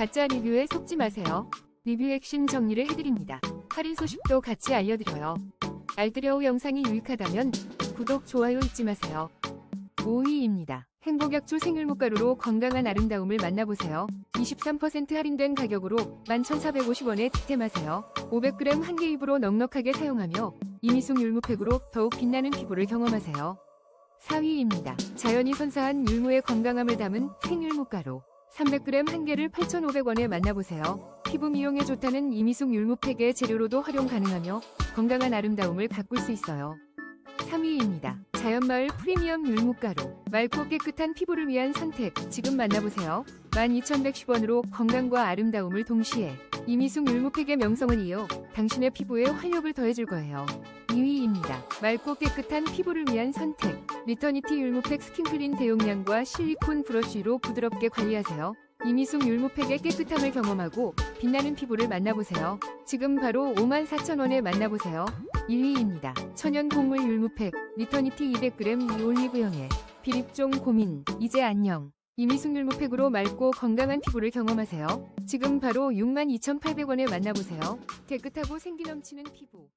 가짜 리뷰에 속지 마세요. 리뷰 핵심 정리를 해드립니다. 할인 소식도 같이 알려드려요. 알뜰여우 영상이 유익하다면 구독, 좋아요 잊지 마세요. 5위입니다. 행복약초 생일목가루로 건강한 아름다움을 만나보세요. 23% 할인된 가격으로 11,450원에 득템하세요. 500g 한 개 입으로 넉넉하게 사용하며 이미숙 율무팩으로 더욱 빛나는 피부를 경험하세요. 4위입니다. 자연이 선사한 율무의 건강함을 담은 생율무가루 300g 한 개를 8,500원에 만나보세요. 피부 미용에 좋다는 이미숙 율무팩의 재료로도 활용 가능하며 건강한 아름다움을 가꿀 수 있어요. 3위입니다. 자연마을 프리미엄 율무가루 맑고 깨끗한 피부를 위한 선택 지금 만나보세요. 12,110원으로 건강과 아름다움을 동시에 이미숙 율무팩의 명성을 이어 당신의 피부에 활력을 더해줄 거예요. 2위입니다. 맑고 깨끗한 피부를 위한 선택 리터니티 율무팩 스킨클린 대용량과 실리콘 브러쉬로 부드럽게 관리하세요. 이미숙 율무팩의 깨끗함을 경험하고 빛나는 피부를 만나보세요. 지금 바로 54,000원에 만나보세요. 1위입니다. 천연 곡물 율무팩 리터니티 200g 이 올리브영에 비립종 고민 이제 안녕 이미숙 율무팩으로 맑고 건강한 피부를 경험하세요. 지금 바로 62,800원에 만나보세요. 깨끗하고 생기 넘치는 피부